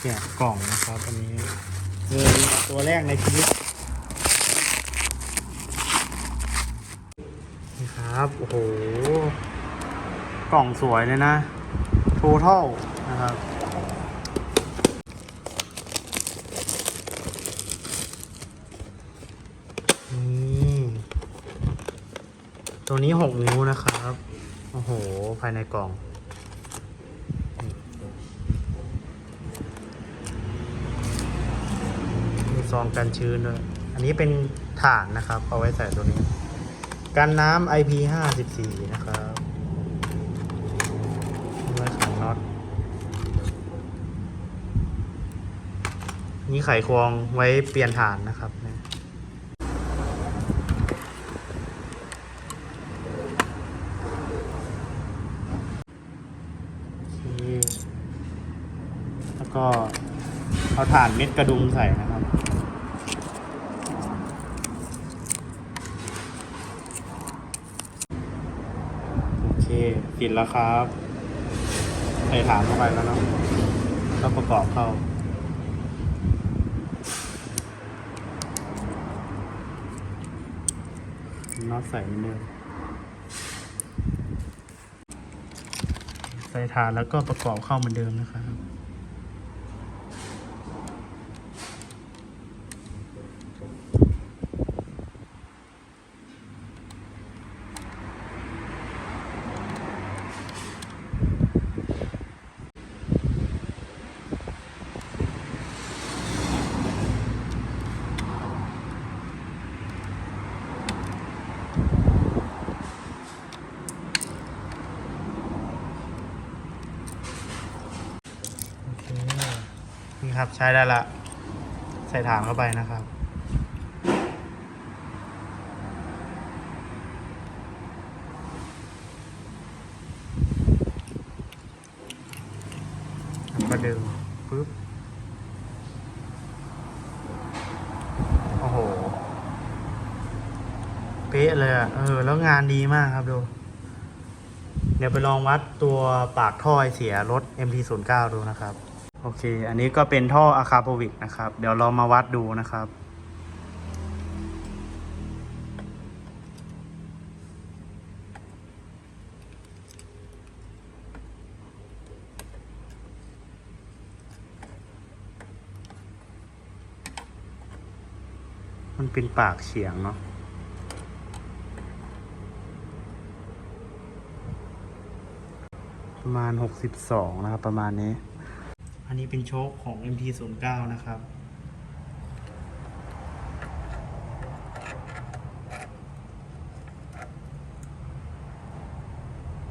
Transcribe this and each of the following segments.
แกะกล่องนะครับ อันนี้เลยตัวแรกในชีวิตนี่ครับ โอ้โห กล่องสวยเลยนะ total นะครับนี่ตัวนี้หกนิ้วนะครับ โอ้โห ภายในกล่อง มี ซองกันชื้นด้วย อันนี้เป็นฐานนะครับ เอาไว้ใส่ตัวนี้ กันน้ำ IP54 นะครับเอาไว้ขันน็อต นี่ไขควงไว้เปลี่ยนฐานนะครับเนี่ยแล้วก็เอาถ่านเม็ดกระดุมใส่นะครับ โอเค กินแล้วครับใส่ฐานเข้าไปแล้วเนาะแล้วประกอบเข้าน็อตใส่เหมือนเดิมใส่ฐานแล้วก็ประกอบเข้าเหมือนเดิมนะครับ ครับ ใช้ได้ละ ใส่ฐานเข้าไปนะครับก็ดึงปึ๊บโอ้โห เป๊ะเลยอะ เออ แล้วงานดีมากครับดู เดี๋ยวไปลองวัดตัวปากท่อไอเสียรถ MT09 ดูนะครับ โอเค อันนี้ก็เป็นท่ออะคาโปวิกนะครับ เดี๋ยวเรามาวัดดูนะครับ มันเป็นปากเฉียงเนาะประมาณ 62 นะครับ ประมาณนี้ อันนี้เป็นโชคของ MT09 นะครับ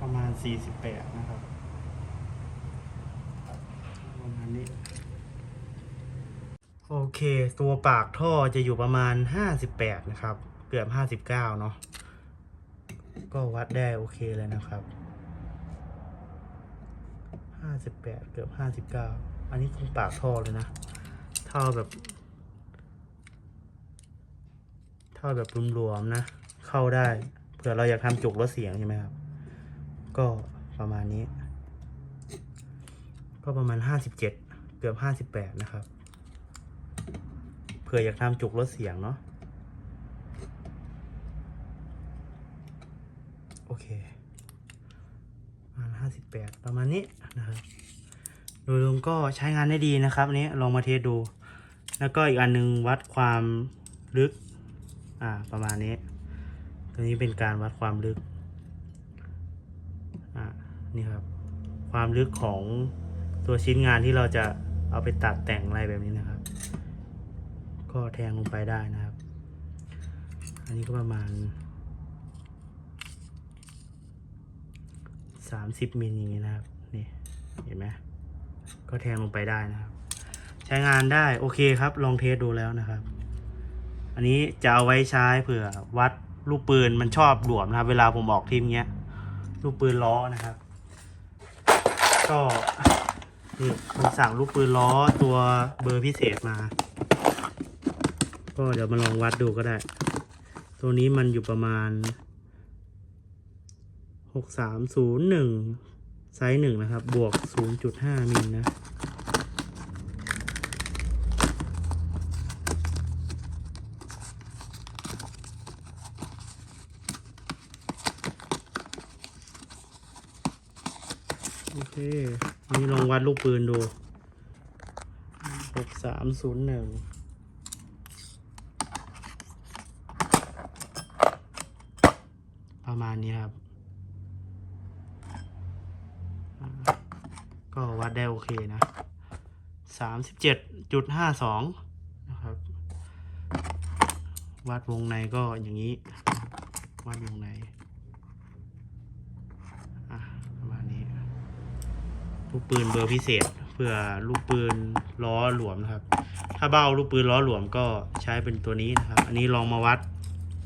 ประมาณ 48 นะครับ ประมาณนี้ โอเค ตัวปากท่อจะอยู่ประมาณ 58 นะครับ เกือบ 59 เนาะ ก็วัดได้โอเคเลยนะครับ ห้าสิบแปดเกือบห้าสิบเก้าอันนี้ตรงปากท่อเลยนะท่าแบบท่าแบบรวมๆนะ เข้าได้เผื่อเราอยากทำจุกลดเสียงใช่ไหมครับ ก็ประมาณนี้ ก็ประมาณห้าสิบเจ็ดเกือบห้าสิบแปดนะครับเผื่ออยากทำจุกลดเสียงเนาะโอเค ประมาณห้าสิบแประมาณนี้นะครับโดยรวมก็ใช้งานได้ดีนะครับนนี้ลองมาเทสดู แล้วก็อีกอันนึงวัดความลึกอ่าประมาณนี้ ตัวนี้เป็นการวัดความลึกอ่านี่ครับ ความลึกของตัวชิ้นงานที่เราจะเอาไปตัดแต่งอะไรแบบนี้นะครับ ก็แทงลงไปได้นะครับ อันนี้ก็ประมาณ สามสิบมิลอย่างนี้นะครับ นี่ เห็นไหมก็แทงลงไปได้นะครับ ใช้งานได้โอเคครับ ลองเทสดูแล้วนะครับ อันนี้จะเอาไว้ใช้เผื่อวัดลูกปืนมันชอบหลวมนะครับ เวลาผมออกทีมเงี้ย ลูกปืนล้อนะครับ ก็นี่ผมสั่งลูกปืนล้อตัวเบอร์พิเศษมา ก็เดี๋ยวมาลองวัดดูก็ได้ ตัวนี้มันอยู่ประมาณ หกสามศูนย์หนึ่งไซส์หนึ่งนะครับ บวกศูนย์จุดห้ามิลนะ โอเค นี่ลองวัดลูกปืนดูหกสามศูนย์หนึ่งประมาณนี้ครับ วัดได้โอเคนะสามสิบเจ็ดจุดห้าสองนะครับ วัดวงในก็อย่างนี้ วัดวงในอะประมาณนี้ ลูกปืนเบอร์พิเศษ เพื่อลูกปืนล้อหลวมนะครับ ถ้าเบ้าลูกปืนล้อหลวมก็ใช้เป็นตัวนี้นะครับ อันนี้ลองมาวัด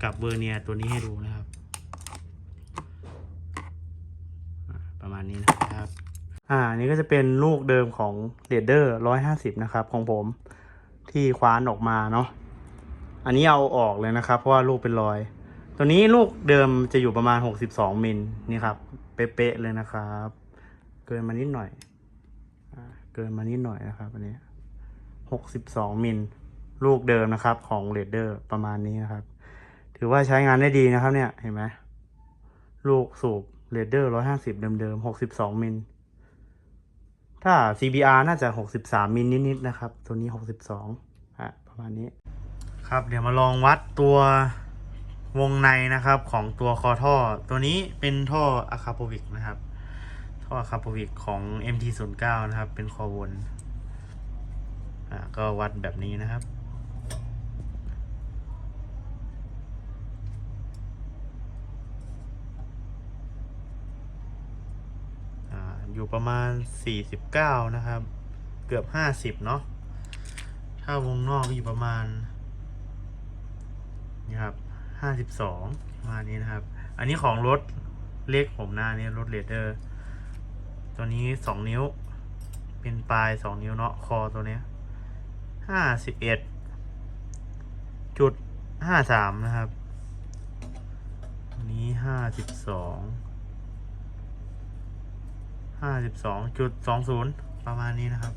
กับเบอร์เนียตัวนี้ให้ดูนะครับอะประมาณนี้นะครับ อ่านนี้ก็จะเป็นลูกเดิมของเรดเดอร์ร้อยห้าสิบนะครับของผมที่คว้านออกมาเนาะอันนี้เอาออกเลยนะครับ เพราะว่าลูกเป็นรอย ตัวนี้ลูกเดิมจะอยู่ประมาณหกสิบสองมิลนี่ครับ เป๊ะๆเลยนะครับ เกินมานิดหน่อยอ่าเกินมานิดหน่อยนะครับอันนี้หกสิบสองมิลลูกเดิมนะครับของเรดเดอร์ประมาณนี้นะครับ ถือว่าใช้งานได้ดีนะครับเนี่ยเห็นไหมลูกสูบเรดเดอร์ร้อยห้าสิบเดิมๆหกสิบสองมิล ถ้า CBR น่าจะหกสิบสามมิลนิดๆนะครับ ตัวนี้หกสิบสองอะประมาณนี้ ครับเดี๋ยวมาลองวัดตัววงในนะครับของตัวคอท่อ ตัวนี้เป็นท่ออะคาโปวิกนะครับ ท่ออะคาโปวิกของ MT09 นะครับ เป็นคอวนอะก็วัดแบบนี้นะครับ อยู่ประมาณ 49 นะครับ เกือบ 50 เนาะถ้าวงนอกอยู่ประมาณนี่ครับ 52ประมาณนี้นะครับ อันนี้ของรถเล็กผมหน้านี้รถเรดเดอร์ ตัวนี้ 2 นิ้ว เป็นปลาย 2 นิ้วเนาะคอตัวเนี้ย51จุด53 นะครับนี้ 52 ตัวนี้52 52จุด20ประมาณนี้นะครับ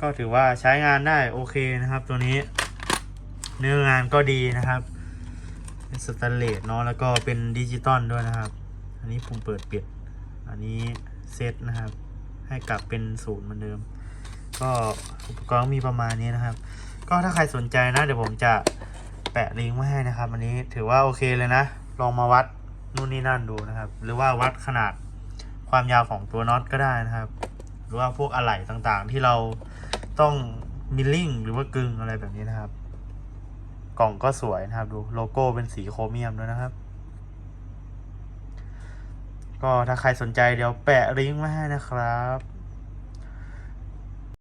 ก็ถือว่าใช้งานได้โอเคนะครับ ตัวนี้ เนื้องานก็ดีนะครับ เป็นสแตนเลสเนาะแล้วก็เป็นดิจิตอลด้วยนะครับ อันนี้ปุ่มเปิดปิด อันนี้เซตนะครับ ให้กลับเป็นศูนย์เหมือนเดิม ก็อุปกรณ์มีประมาณนี้นะครับ ก็ถ้าใครสนใจนะเดี๋ยวผมจะแปะลิงก์ไว้ให้นะครับ อันนี้ถือว่าโอเคเลยนะ ลองมาวัดนู่นนี่นั่นดูนะครับ หรือว่าวัดขนาด ความยาวของตัวน็อตก็ได้นะครับ หรือว่าพวกอะไหล่ต่างๆ ที่เราต้องมิลลิ่งหรือว่ากึงอะไรแบบนี้นะครับ กล่องก็สวยนะครับ ดูโลโก้เป็นสีโครเมียมด้วยนะครับ ก็ถ้าใครสนใจเดี๋ยวแปะลิงก์มาให้นะครับ